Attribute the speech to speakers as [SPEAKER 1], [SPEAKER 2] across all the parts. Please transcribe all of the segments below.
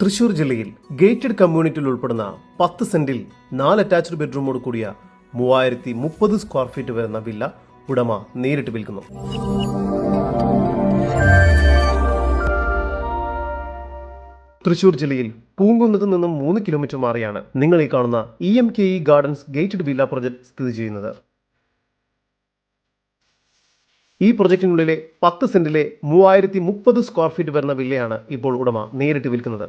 [SPEAKER 1] തൃശൂർ ജില്ലയിൽ ഗേറ്റഡ് കമ്മ്യൂണിറ്റിയിൽ ഉൾപ്പെടുന്ന പത്ത് സെന്റിൽ നാല് അറ്റാച്ച്ഡ് ബെഡ്റൂമോട് കൂടിയ മൂവായിരത്തി മുപ്പത് സ്ക്വയർ ഫീറ്റ് വരുന്ന വില്ല ഉടമ നേരിട്ട് വിൽക്കുന്നു. തൃശൂർ ജില്ലയിൽ പൂങ്കുന്നത്ത് നിന്നും മൂന്ന് കിലോമീറ്റർ മാറിയാണ് നിങ്ങൾ ഈ കാണുന്ന E M K E gardens gated villa project സ്ഥിതി ചെയ്യുന്നത്. ഈ പ്രൊജക്ടിനുള്ളിലെ പത്ത് സെന്റിലെ മൂവായിരത്തി മുപ്പത് സ്ക്വയർ ഫീറ്റ് വരുന്ന വില്ലയാണ് ഇപ്പോൾ ഉടമ നേരിട്ട് വിൽക്കുന്നത്.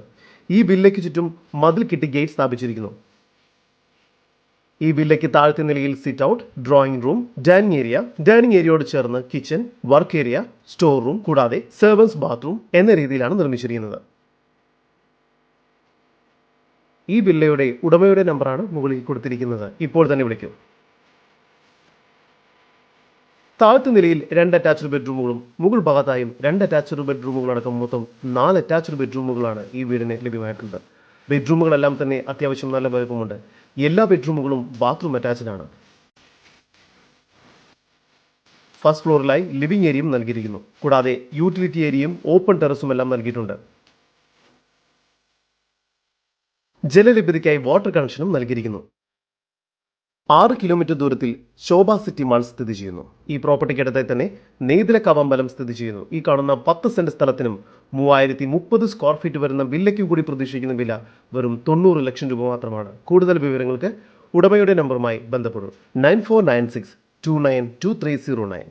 [SPEAKER 1] ഈ വില്ലയ്ക്ക് ചുറ്റും മതിൽ കിട്ടി ഗേറ്റ് സ്ഥാപിച്ചിരിക്കുന്നു. ഈ വില്ലയ്ക്ക് താഴത്തെ നിലയിൽ sit out drawing room dining area dining ഏരിയയോട് ചേർന്ന് kitchen work area store room കൂടാതെ സെർവൻസ് ബാത്റൂം എന്ന രീതിയിലാണ് നിർമ്മിച്ചിരിക്കുന്നത്. ഈ വില്ലയുടെ ഉടമയുടെ നമ്പറാണ് മുകളിൽ കൊടുത്തിരിക്കുന്നത്. ഇപ്പോൾ തന്നെ വിളിക്കൂ. താഴത്തെ നിലയിൽ രണ്ട് അറ്റാച്ച്ഡ് ബെഡ്റൂമുകളും മുകൾ ഭാഗത്തായും രണ്ട് അറ്റാച്ച്ഡ് ബെഡ്റൂമുകളടക്കം മൊത്തം നാല് അറ്റാച്ച്ഡ് ബെഡ്റൂമുകളാണ് ഈ വീടിന് ലഭ്യമായിട്ടുള്ളത് ബെഡ്റൂമുകളെല്ലാം തന്നെ അത്യാവശ്യം നല്ല വലുപ്പമുണ്ട്. എല്ലാ ബെഡ്റൂമുകളും ബാത്റൂം അറ്റാച്ച്ഡ് ആണ്. ഫസ്റ്റ് ഫ്ലോറിലായി ലിവിംഗ് ഏരിയയും നൽകിയിരിക്കുന്നു. കൂടാതെ യൂട്ടിലിറ്റി ഏരിയയും ഓപ്പൺ ടെറസും എല്ലാം നൽകിയിട്ടുണ്ട്. ജലലഭ്യതയ്ക്കായി വാട്ടർ കണക്ഷനും നൽകിയിരിക്കുന്നു. ആറ് കിലോമീറ്റർ ദൂരത്തിൽ ശോഭ സിറ്റി മാൾ സ്ഥിതി ചെയ്യുന്നു. ഈ പ്രോപ്പർട്ടിക്കടുത്തായി തന്നെ നെയ്തല അമ്പലം സ്ഥിതി ചെയ്യുന്നു. ഈ കാണുന്ന പത്ത് സെന്റ് സ്ഥലത്തിനും മൂവായിരത്തി മുപ്പത് സ്ക്വയർ ഫീറ്റ് വരുന്ന വില്ലയ്ക്കും കൂടി പ്രതീക്ഷിക്കുന്ന വില വെറും തൊണ്ണൂറ് ലക്ഷം രൂപ മാത്രമാണ്. കൂടുതൽ വിവരങ്ങൾക്ക് ഉടമയുടെ നമ്പറുമായി ബന്ധപ്പെടും. Nine four nine six two nine two three zero nine.